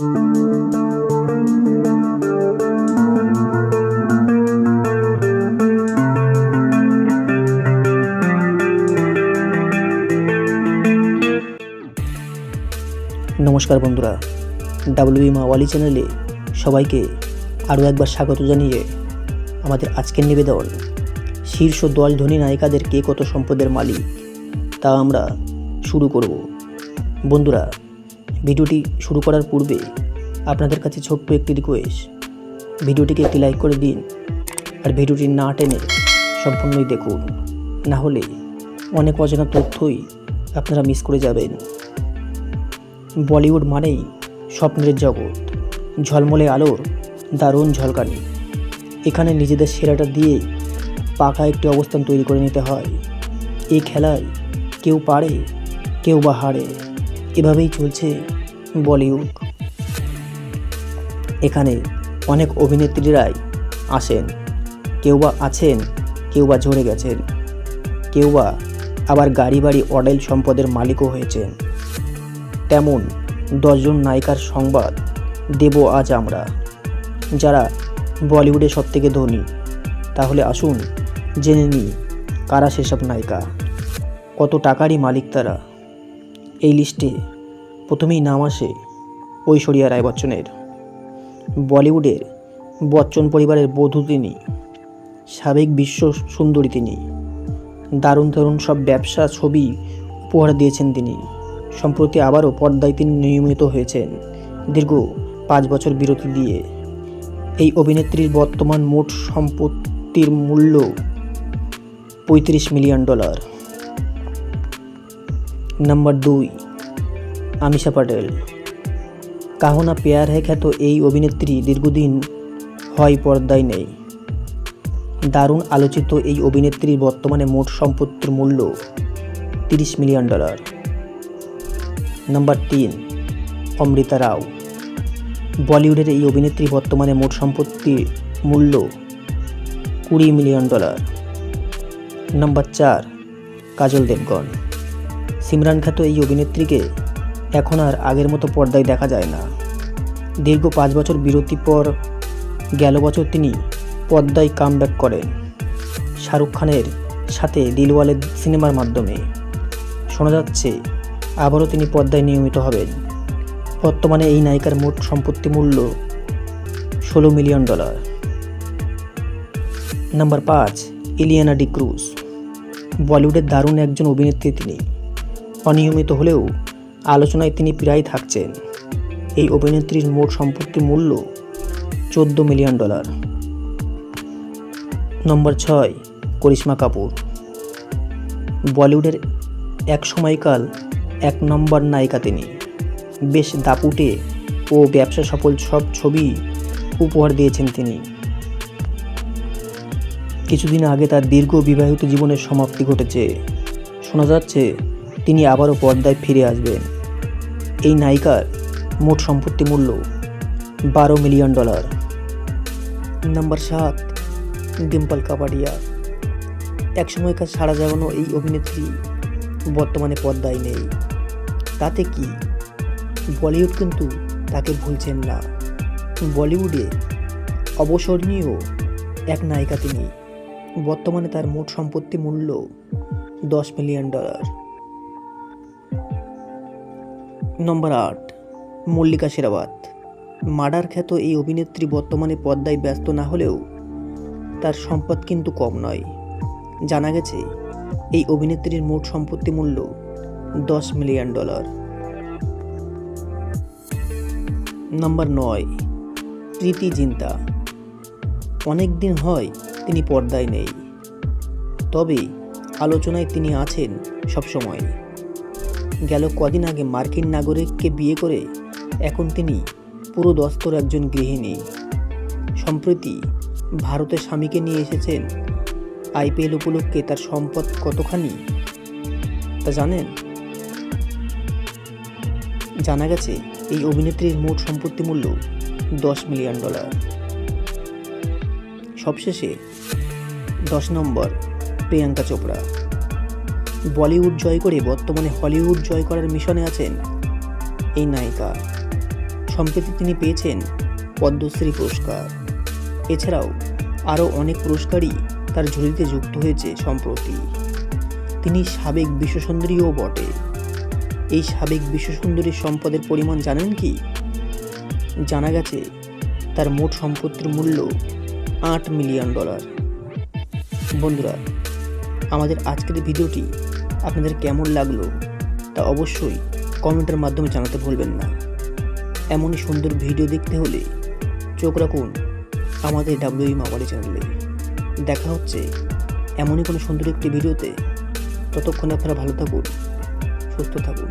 নমস্কার বন্ধুরা ডাব্লিউ মাওয়ালি চ্যানেলে সবাইকে আরও একবার স্বাগত জানিয়ে আমাদের আজকের নিবেদন, শীর্ষ দল ধনী নায়িকাদের কে কত সম্পদের মালিক তা আমরা শুরু করব। বন্ধুরা ভিডিওটি শুরু করার পূর্বে আপনাদের কাছে ছোট্ট একটি রিকোয়েস্ট ভিডিওটিকে একটি লাইক করে দিন আর ভিডিওটি না টেনে সম্পূর্ণই দেখুন। না হলে অনেক অজানা তথ্যই আপনারা মিস করে যাবেন। বলিউড মানেই স্বপ্নের জগৎ। ঝলমলে আলোর দারুণ ঝলকানি। এখানে নিজেদের সেরাটা দিয়ে পাকা একটি অবস্থান তৈরি করে নিতে হয়। এই খেলায় কেউ পারে, কেউ বা হারে। এভাবেই চলছে বলিউড। এখানে অনেক অভিনেত্রীরাই আসেন। কেউ বা আছেন, কেউ বা ঝরে গেছেন। কেউ বা আবার গাড়ি বাড়ি অডেল সম্পদের মালিকও হয়েছেন। তেমন দশজন নায়িকার সংবাদ দেব আজ আমরা। যারা বলিউডে সবথেকে ধনী, তাহলে আসুন জেনে নিই কারা সেসব নায়িকা। কত টাকারই মালিক তারা। এই লিস্টে প্রথমেই নাম আসে ঐশ্বরিয়া রায় বচ্চনের। বলিউডের বচ্চন পরিবারের বধূ তিনি, সাবেক বিশ্ব সুন্দরী তিনি, দারুণ দারুণ সব ব্যবসা, ছবি উপহার দিয়েছেন তিনি। সম্প্রতি আবারও পর্দায় তিনি নিয়মিত হয়েছেন দীর্ঘ পাঁচ বছর বিরতি দিয়ে। এই অভিনেত্রীর বর্তমান মোট সম্পত্তির মূল্য পঁয়ত্রিশ মিলিয়ন ডলার। নাম্বার দুই আমিষা পাটেল। কাহনা পেয়ার হ্যাঁ খ্যাত এই অভিনেত্রী দীর্ঘদিন হয় পর্দায় নেই। দারুণ আলোচিত এই অভিনেত্রীর বর্তমানে মোট সম্পত্তির মূল্য তিরিশ মিলিয়ন ডলার। নাম্বার তিন, অমৃতা রাও। বলিউডের এই অভিনেত্রী বর্তমানে মোট সম্পত্তির মূল্য কুড়ি মিলিয়ন ডলার। নাম্বার চার, কাজল দেবগন। সিমরান খ্যাত এই অভিনেত্রীকে এখন আর আগের মতো পর্দায় দেখা যায় না। দীর্ঘ পাঁচ বছর বিরতির পর গেল বছর তিনি পর্দায় কামব্যাক করেন শাহরুখ খানের সাথে দিলওয়ালে সিনেমার মাধ্যমে। শোনা যাচ্ছে, আবারও তিনি পর্দায় নিয়মিত হবেন। বর্তমানে এই নায়িকার মোট সম্পত্তি মূল্য ষোলো মিলিয়ন ডলার। নাম্বার পাঁচ, ইলিয়ানা ডিক্রুজ বলিউডের দারুণ একজন অভিনেত্রী তিনি। অনিয়মিত হলেও আলোচনায় তিনি প্রায় থাকছেন। এই অভিনেত্রীর মোট সম্পত্তির মূল্য চোদ্দ মিলিয়ন ডলার। নম্বর ছয়, করিশ্মা কাপুর। বলিউডের এক সময়কাল এক নম্বর নায়িকা তিনি। বেশ দাপুটে ও ব্যবসা সফল সব ছবি উপহার দিয়েছেন তিনি। কিছুদিন আগে তার দীর্ঘ বিবাহিত জীবনের সমাপ্তি ঘটেছে। শোনা যাচ্ছে তিনি আবারও পর্দায় ফিরে আসবেন। এই নায়িকার মোট সম্পত্তি মূল্য বারো মিলিয়ন ডলার। নাম্বার সাত, ডিম্পল কাপাডিয়া একসময়কার সারা জাগানো এই অভিনেত্রী বর্তমানে পর্দায় নেই। তাতে কি? বলিউড কিন্তু তাকে ভুলছেন না। বলিউডে অবসরণীয় এক নায়িকা তিনি। বর্তমানে তার মোট সম্পত্তি মূল্য দশ মিলিয়ন ডলার। নম্বর আট, মল্লিকা শেরাওয়াত। মার্ডার খ্যাত এই অভিনেত্রী বর্তমানে পর্দায় ব্যস্ত না হলেও তার সম্পদ কিন্তু কম নয়। জানা গেছে, এই অভিনেত্রীর মোট সম্পত্তি মূল্য দশ মিলিয়ন ডলার। নাম্বার নয়, প্রীতি জিন্তা। অনেক দিন হয় তিনি পর্দায় নেই, তবে আলোচনায় তিনি আছেন সবসময়। গেল কদিন আগে মার্কিন নাগরিককে বিয়ে করে এখন তিনি পুরো দস্তর একজন গৃহিণী। সম্প্রতি ভারতের স্বামীকে নিয়ে এসেছেন আইপিএল উপলক্ষে তার সম্পদ কতখানি, তা জানেন? জানা গেছে এই অভিনেত্রীর মোট সম্পত্তি মূল্য দশ মিলিয়ন ডলার। সবশেষে দশ নম্বর, প্রিয়াঙ্কা চোপড়া। বলিউড জয় করে বর্তমানে হলিউড জয় করার মিশনে আছেন এই নায়িকা। সম্প্রতি তিনি পেয়েছেন পদ্মশ্রী পুরস্কার। এছাড়াও আরও অনেক পুরস্কারই তার ঝুলিতে যুক্ত হয়েছে সম্প্রতি। তিনি সাবেক বিশ্বসুন্দরীও বটে। এই সাবেক বিশ্বসুন্দরীর সম্পদের পরিমাণ জানেন কি? জানা গেছে, তার মোট সম্পত্তির মূল্য আট মিলিয়ন ডলার। বন্ধুরা, আমাদের আজকের ভিডিওটি আপনাদের কেমন লাগল তা অবশ্যই কমেন্টের মাধ্যমে জানাতে ভুলবেন না। এমনই সুন্দর ভিডিও দেখতে হলে চোখ রাখুন আমাদের ডাব্লিউই মাওয়ারি চ্যানেলে। দেখা হচ্ছে এমনই কোনো সুন্দর একটি ভিডিওতে। ততক্ষণ আপনারা ভালো থাকুন, সুস্থ থাকুন।